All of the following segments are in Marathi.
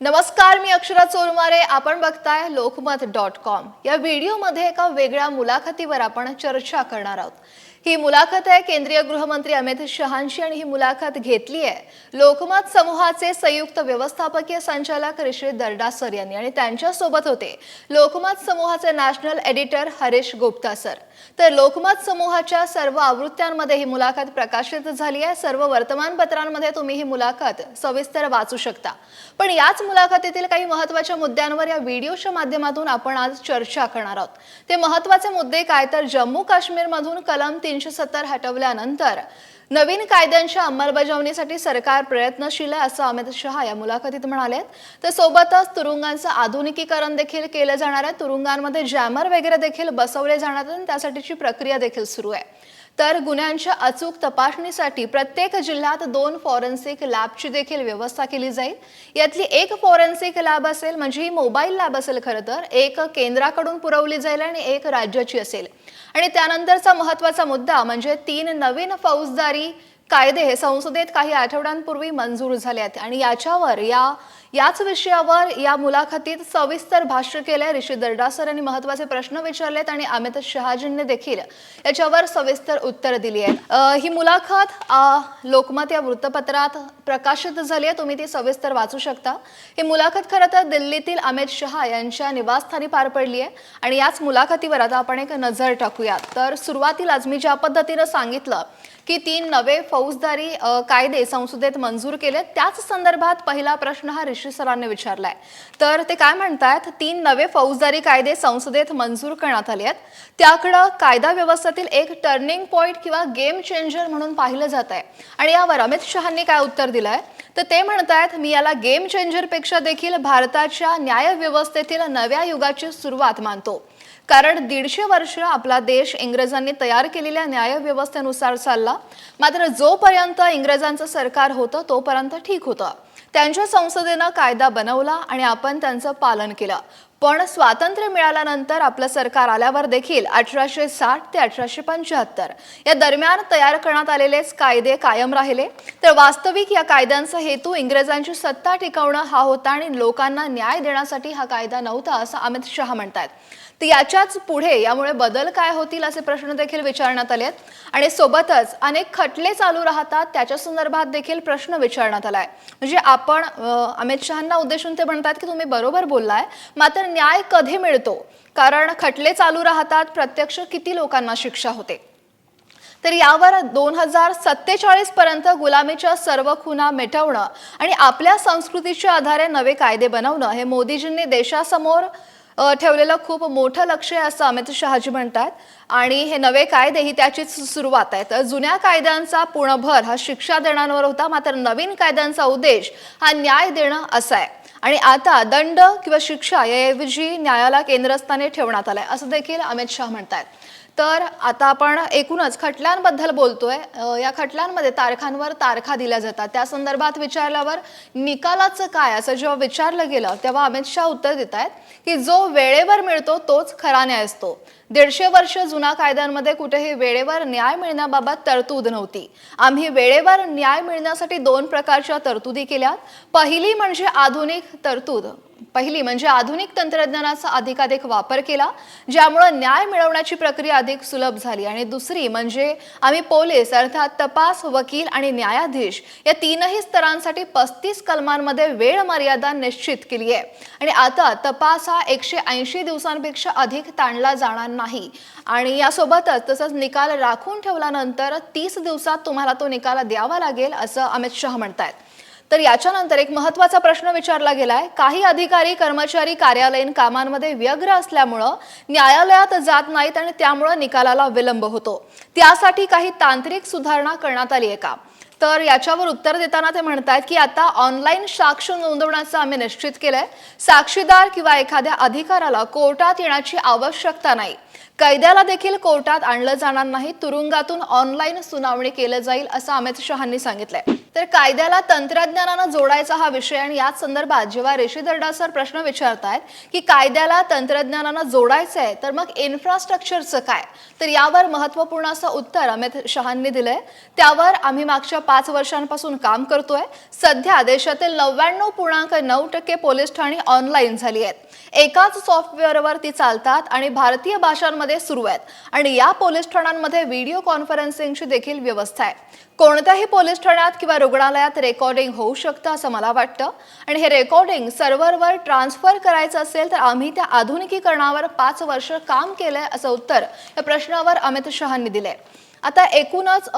नमस्कार मी अक्षरा चोरमारे. आपण बघताय लोकमत डॉट कॉम. या व्हिडिओमध्ये एका वेगळ्या मुलाखतीवर आपण चर्चा करणार आहोत. ही मुलाखत आहे. केंद्रीय गृहमंत्री अमित शहांशी आणि ही मुलाखत घेतली आहे. लोकमत समूहाचे संयुक्त व्यवस्थापकीय संचालक ऋषी दर्डा सर यांनी आणि त्यांच्यासोबत होते. लोकमत समूहाचे national editor Harish Gupta sir. तर लोकमत समूहाच्या सर्व आवृत्त्यांमध्ये ही मुलाखत प्रकाशित झाली आहे. सर्व वर्तमानपत्रांमध्ये तुम्ही ही मुलाखत सविस्तर वाचू शकता. पण याच मुलाखतीतील काही महत्त्वाच्या मुद्द्यांवर या व्हिडिओच्या माध्यमातून आपण आज चर्चा करणार आहोत. ते महत्त्वाचे मुद्दे काय? तर जम्मू काश्मीरमधून कलम तीनशे सत्तर हटवल्यानंतर नवीन कायद्यांच्या अंमलबजावणीसाठी सरकार प्रयत्नशील आहे असं अमित शहा या मुलाखतीत म्हणाले तर सोबतच तुरुंगांचं आधुनिकीकरण देखील केलं जाणार आहे. तुरुंगांमध्ये जॅमर वगैरे देखील बसवले जाणार आहेत आणि त्यासाठीची प्रक्रिया देखील सुरू आहे. तर गुन्ह्यांच्या अचूक तपासणीसाठी प्रत्येक जिल्ह्यात दोन फॉरेन्सिक लॅबची देखील व्यवस्था केली जाईल. यातली एक फॉरेन्सिक लॅब असेल म्हणजे ही मोबाईल लॅब असेल खरं तर एक केंद्राकडून पुरवली जाईल आणि एक राज्याची असेल. आणि त्यानंतरचा महत्त्वाचा मुद्दा म्हणजे तीन नवीन फौजदारी कायदे हे संसदेत काही आठवड्यांपूर्वी मंजूर झाले आहेत. आणि याच्यावर या याच विषयावर या मुलाखतीत सविस्तर भाष्य केलंय ऋषी दर्डासर यांनी. महत्त्वाचे प्रश्न विचारलेत आणि अमित शहाजींनी देखील याच्यावर सविस्तर उत्तर दिली आहेत ही मुलाखत लोकमत या वृत्तपत्रात प्रकाशित झाली आहे. तुम्ही ती सविस्तर वाचू शकता. ही मुलाखत खरं तर दिल्लीतील अमित शहा यांच्या निवासस्थानी पार पडली आहे. आणि याच मुलाखतीवर आता आपण एक नजर टाकूयात. तर सुरुवातीलाच मी ज्या पद्धतीनं सांगितलं की तीन नवे फौजदारी कायदे संसदेत मंजूर केले त्याच संदर्भात पहिला प्रश्न हा ऋषी सरांनी विचारलाय. तर ते काय म्हणतायत? तीन नवे फौजदारी कायदे संसदेत मंजूर करण्यात आले आहेत. त्याकडं कायदा व्यवस्थेतील एक टर्निंग पॉईंट किंवा गेम चेंजर म्हणून पाहिलं जात आहे आणि यावर अमित शहांनी काय उत्तर दिलंय? तर ते म्हणतायत मी याला गेम चेंजरपेक्षा देखील भारताच्या न्याय व्यवस्थेतील नव्या युगाची सुरुवात मानतो. कारण दीडशे वर्ष आपला देश इंग्रजांनी तयार केलेल्या न्यायव्यवस्थेनुसार चालला. मात्र जोपर्यंत इंग्रजांचं सरकार होतं तोपर्यंत ठीक होतं. त्यांच्या संसदेनं कायदा बनवला आणि आपण त्यांचं पालन केलं. पण स्वातंत्र्य मिळाल्यानंतर आपलं सरकार आल्यावर देखील अठराशे साठ ते अठराशे पंच्याहत्तर. या दरम्यान तयार करण्यात आलेलेच कायदे कायम राहिले. तर वास्तविक या कायद्यांचा हेतू इंग्रजांची सत्ता टिकवणं हा होता आणि लोकांना न्याय देण्यासाठी हा कायदा नव्हता असं अमित शहा म्हणतात तर याच्याच पुढे यामुळे बदल काय होतील असे प्रश्न देखील विचारण्यात आले आहेत आणि सोबतच अनेक खटले चालू राहतात त्याच्या संदर्भात देखील प्रश्न विचारण्यात आलाय. म्हणजे आपण अमित शहांना उद्देशून ते म्हणतात की तुम्ही बरोबर बोललाय. मात्र न्याय कधी मिळतो? कारण खटले चालू राहतात प्रत्यक्ष किती लोकांना शिक्षा होते? तर यावर दोन हजार सत्तेचाळीस पर्यंत गुलामीच्या सर्व खुना मिटवणं आणि आपल्या संस्कृतीच्या आधारे नवे कायदे बनवणं हे मोदीजींनी देशासमोर ठेवलेलं खूप मोठं लक्ष आहे असं अमित शहाजी म्हणतात. आणि हे नवे कायदे ही त्याचीच सुरुवात आहे तर जुन्या कायद्यांचा पूर्ण भर हा शिक्षा देण्यावर होता मात्र नवीन कायद्यांचा उद्देश हा न्याय देणं असा आहे. आणि आता दंड किंवा शिक्षा याऐवजी न्यायाला केंद्रस्थानी ठेवण्यात आलाय असं देखील अमित शहा म्हणतात तर आता आपण एकूणच खटल्यांबद्दल बोलतोय. या खटल्यांमध्ये तारखांवर तारखा दिल्या जातात. त्या संदर्भात विचारल्यावर निकालाचं काय? असं जेव्हा विचारलं गेलं तेव्हा अमित शहा उत्तर देत आहेत की जो वेळेवर मिळतो तोच खरा न्याय असतो. दीडशे वर्ष जुना कायद्यांमध्ये कुठेही वेळेवर न्याय मिळण्याबाबत तरतूद नव्हती. आम्ही वेळेवर न्याय मिळण्यासाठी दोन प्रकारच्या तरतुदी केल्या पहिली म्हणजे आधुनिक तरतूद. पहिली म्हणजे आधुनिक तंत्रज्ञानाचा अधिकाधिक वापर केला ज्यामुळे न्याय मिळवण्याची प्रक्रिया अधिक सुलभ झाली. आणि दुसरी म्हणजे आम्ही पोलीस अर्थात तपास वकील आणि न्यायाधीश या तीनही स्तरांसाठी पस्तीस कलमांमध्ये वेळ मर्यादा निश्चित केली आहे आणि आता तपास हा एकशे ऐंशी दिवसांपेक्षा अधिक ताणला जाणार नाही. आणि यासोबतच तसंच निकाल राखून ठेवल्यानंतर तीस दिवसात तुम्हाला तो निकाल द्यावा लागेल असं अमित शहा म्हणतायत. तर याच्यानंतर एक महत्त्वाचा प्रश्न विचारला गेलाय. काही अधिकारी कर्मचारी कार्यालयीन कामांमध्ये व्यग्र असल्यामुळं न्यायालयात जात नाहीत आणि त्यामुळं निकालाला विलंब होतो. त्यासाठी काही तांत्रिक सुधारणा करण्यात आली आहे का? तर याच्यावर उत्तर देताना ते म्हणतात की आता ऑनलाईन साक्ष नोंदवण्याचं आम्ही निश्चित केलंय. साक्षीदार किंवा एखाद्या अधिकाराला कोर्टात येण्याची आवश्यकता नाही. कैद्याला देखील कोर्टात आणलं जाणार नाही तुरुंगातून ऑनलाईन सुनावणी केलं जाईल असं अमित शहांनी सांगितलंय. तर कायद्याला तंत्रज्ञानानं जोडायचा हा विषय आणि याच संदर्भात जेव्हा रेशी दर्डा सर प्रश्न विचारतायत की कायद्याला तंत्रज्ञानानं जोडायचं आहे तर मग इन्फ्रास्ट्रक्चरचं काय? तर यावर महत्त्वपूर्ण असं उत्तर अमित शहांनी दिलंय. त्यावर आम्ही मागच्या पाच वर्षांपासून काम करतोय. सध्या देशातील नव्याण्णव पूर्णांक नऊ टक्के पोलीस ठाणी ऑनलाईन झाली आहेत. एकाच सॉफ्टवेअरवर ती चालतात आणि भारतीय भाषा ठाण्यांमध्ये सुरू आहेत. आणि या पोलीस ठाण्यांमध्ये व्हिडिओ कॉन्फरन्सिंगची देखील व्यवस्था आहे. कोणत्याही पोलीस ठाण्यात किंवा रुग्णालयात रेकॉर्डिंग होऊ शकतं असं मला वाटतं. आणि हे रेकॉर्डिंग सर्व्हरवर ट्रान्सफर करायचं असेल तर आम्ही त्या आधुनिकीकरणावर पाच वर्ष काम केलंय असं उत्तर या प्रश्नावर अमित शहांनी दिले आता एकूणच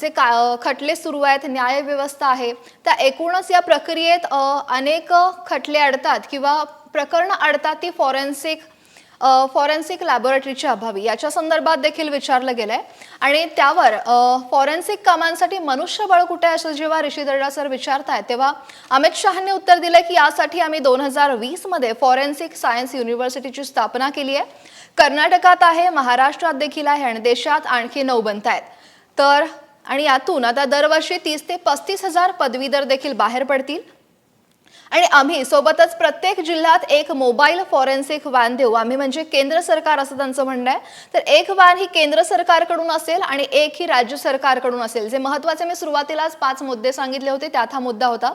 जे का खटले सुरू आहेत न्याय व्यवस्था आहे त्या एकूणच या प्रक्रियेत अनेक खटले अडतात किंवा प्रकरणं अडतात ती फॉरेन्सिक फॉरेन्सिक लॅबोरेटरीच्या अभावी. याच्या संदर्भात देखील विचारलं गेलंय. आणि त्यावर फॉरेन्सिक कामांसाठी मनुष्यबळ कुठे आहे असं जेव्हा ऋषी दर्डा सर विचारतायत तेव्हा अमित शहानी उत्तर दिलं की यासाठी आम्ही दोन हजार वीसमध्ये फॉरेन्सिक सायन्स युनिव्हर्सिटीची स्थापना केली आहे. कर्नाटकात आहे महाराष्ट्रात देखील आहे आणि देशात आणखी नऊ बनत आहेत तर आणि यातून आता दरवर्षी तीस ते पस्तीस हजार पदवीधर देखील बाहेर पडतील. आणि आम्ही सोबतच प्रत्येक जिल्ह्यात एक मोबाईल फॉरेन्सिक व्हॅन देऊ. आम्ही म्हणजे केंद्र सरकार असं त्यांचं म्हणणं आहे. तर एक व्हॅन ही केंद्र सरकारकडून असेल आणि एक ही राज्य सरकारकडून असेल. जे महत्त्वाचे मी सुरुवातीलाच पाच मुद्दे सांगितले होते त्यात हा मुद्दा होता.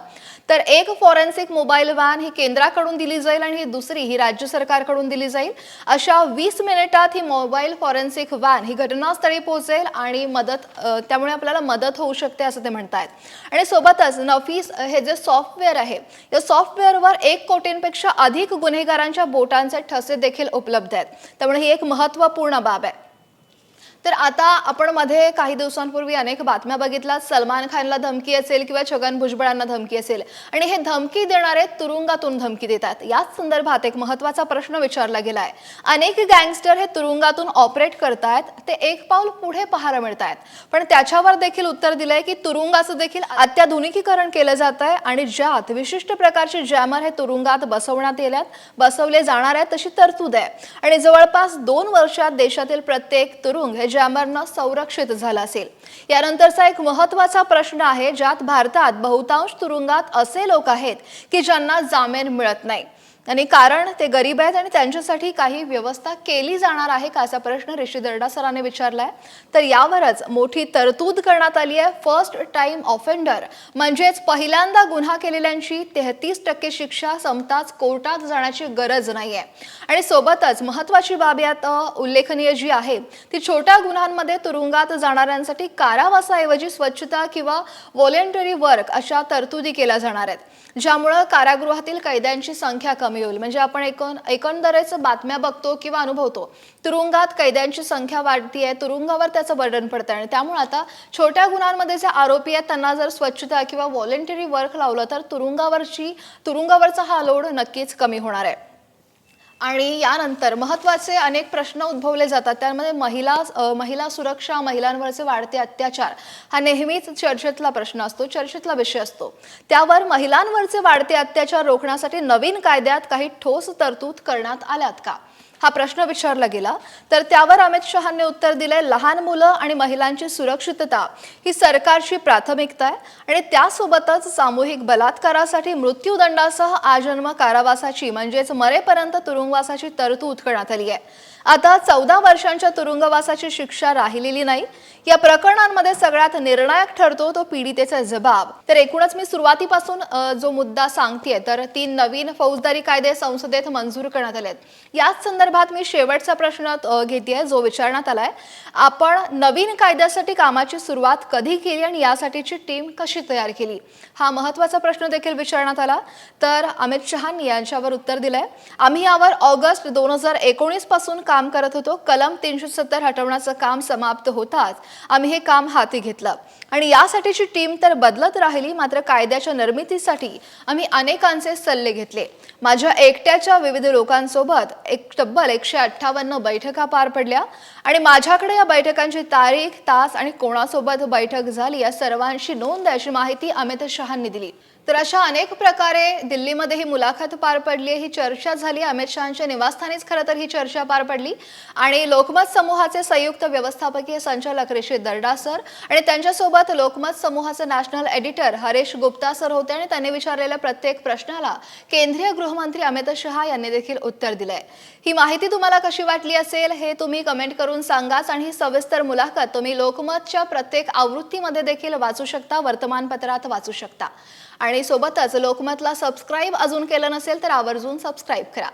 तर एक फॉरेन्सिक मोबाईल व्हॅन ही केंद्राकडून दिली जाईल आणि ही दुसरी ही राज्य सरकारकडून दिली जाईल. अशा वीस मिनिटात ही मोबाईल फॉरेन्सिक व्हॅन ही घटनास्थळी पोहोचेल आणि मदत त्यामुळे आपल्याला मदत होऊ शकते असं ते म्हणतायत. आणि सोबतच नफीस हे जे सॉफ्टवेअर आहे या सॉफ्टवेअरवर एक कोटींपेक्षा अधिक गुन्हेगारांच्या बोटांचे ठसे देखील उपलब्ध आहेत. त्यामुळे ही एक महत्त्वपूर्ण बाब आहे. तर आता आपण मध्ये काही दिवसांपूर्वी अनेक बातम्या बघितल्या. सलमान खानला धमकी असेल किंवा छगन भुजबळांना धमकी असेल. आणि हे धमकी देणारे तुरुंगातून धमकी देतात याच संदर्भात एक महत्त्वाचा प्रश्न विचारला गेलाय. अनेक गँगस्टर हे तुरुंगातून ऑपरेट करतायत. ते एक पाऊल पुढे पाहायला मिळत आहेत पण त्याच्यावर देखील उत्तर दिलंय की तुरुंगाचं देखील अत्याधुनिकीकरण केलं जात आहे आणि ज्यात विशिष्ट प्रकारचे जॅमर हे तुरुंगात बसवण्यात येल्यात बसवले जाणार आहेत तशी तरतूद आहे. आणि जवळपास दोन वर्षात देशातील प्रत्येक तुरुंग हे जॅमरनं संरक्षित झाला असेल. यानंतरचा एक महत्त्वाचा प्रश्न आहे ज्यात भारतात बहुतांश तुरुंगात असे लोक आहेत की ज्यांना जामीन मिळत नाही. आणि कारण ते गरीब आहेत आणि त्यांच्यासाठी काही व्यवस्था केली जाणार आहे का असा प्रश्न ऋषी दर्डा सरांनी विचारलाय. तर यावरच मोठी तरतूद करण्यात आली आहे. फर्स्ट टाइम ऑफेंडर म्हणजेच पहिल्यांदा गुन्हा केलेल्यांची तेहतीस टक्के शिक्षा संपताच कोर्टात जाण्याची गरज नाहीये. आणि सोबतच महत्वाची बाब यात उल्लेखनीय जी आहे ती छोट्या गुन्ह्यांमध्ये तुरुंगात जाणाऱ्यांसाठी कारावासाऐवजी स्वच्छता किंवा व्हॉलेंटरी वर्क अशा तरतुदी केल्या जाणार आहेत. ज्यामुळं कारागृहातील कैद्यांची संख्या कमी होईल म्हणजे आपण एकूण एकंदरच बातम्या बघतो किंवा अनुभवतो तुरुंगात कैद्यांची संख्या वाढतीये तुरुंगावर त्याचं बर्डन पडतं आणि त्यामुळे आता छोट्या गुन्ह्यांमध्ये जे आरोपी आहेत त्यांना जर स्वच्छता किंवा व्हॉलेंटरी वर्क लावलं तर तुरुंगावरची तुरुंगावरचा हा लोड नक्कीच कमी होणार आहे. आणि यानंतर महत्त्वाचे अनेक प्रश्न उद्भवले जातात. त्यामध्ये महिला महिला सुरक्षा महिलांवरचे वाढते अत्याचार हा नेहमीच चर्चेतला प्रश्न असतो चर्चेतला विषय असतो. त्यावर महिलांवरचे वाढते अत्याचार रोखण्यासाठी नवीन कायद्यात काही ठोस तरतूद करण्यात आल्यात का? हा प्रश्न विचारला गेला. तर त्यावर अमित शहांनी उत्तर दिलंय लहान मुलं आणि महिलांची सुरक्षितता ही सरकारची प्राथमिकता आहे आणि त्यासोबतच सामूहिक बलात्कारासाठी मृत्यूदंडासह आजन्म कारावासाची म्हणजेच मरेपर्यंत तुरुंगवासाची तरतूद करण्यात आली आहे. आता चौदा वर्षांच्या तुरुंगवासाची शिक्षा राहिलेली नाही. या प्रकरणांमध्ये सगळ्यात निर्णायक ठरतो तो पीडितेचा जबाब. तर एकूणच मी सुरुवातीपासून जो मुद्दा सांगतेय तर तीन नवीन फौजदारी कायदे संसदेत मंजूर करण्यात आलेत. याच संदर्भात मी शेवटचा प्रश्न घेते जो विचारण्यात आलाय. आपण नवीन कायद्यासाठी कामाची सुरुवात कधी केली आणि यासाठीची टीम कशी तयार केली? हा महत्त्वाचा प्रश्न देखील विचारण्यात आला. तर अमित शहानी यांच्यावर उत्तर दिलंय. आम्ही यावर ऑगस्ट दोन हजार एकोणीसपासून काम करत होतो. कलम तीनशे सत्तर हटवण्याचं काम समाप्त होताच आम्ही हे काम हाती घेतलं. आणि यासाठीची टीम तर बदलत राहिली मात्र कायद्याच्या निर्मितीसाठी आम्ही अनेकांचे सल्ले घेतले. माझ्या एकट्याच्या विविध लोकांसोबत एक तब्बल एकशे अठ्ठावन्न बैठका पार पडल्या. आणि माझ्याकडे या बैठकांची तारीख तास आणि कोणासोबत बैठक झाली या सर्वांशी नोंद अशी माहिती अमित शहांनी दिली. तर अशा अनेक प्रकारे दिल्लीमध्ये ही मुलाखत पार पडली ही चर्चा झाली अमित शहाच्या निवासस्थानीच खरं तर ही चर्चा पार पडली. आणि लोकमत समूहाचे संयुक्त व्यवस्थापकीय संचालक ऋषी दर्डा सर आणि त्यांच्यासोबत लोकमत समूहाचे national editor Haresh Gupta sir होते आणि त्यांनी विचारलेल्या प्रत्येक प्रश्नाला केंद्रीय गृहमंत्री अमित शहा यांनी देखील उत्तर दिलंय. ही माहिती तुम्हाला कशी वाटली असेल हे तुम्ही कमेंट करून सांगाच आणि ही सविस्तर मुलाखत तुम्ही लोकमतच्या प्रत्येक आवृत्तीमध्ये देखील वाचू शकता वर्तमानपत्रात वाचू शकता. आणि सोबतच लोकमतला सबस्क्राईब अजून केलं नसेल तर आवर्जून सबस्क्राईब करा.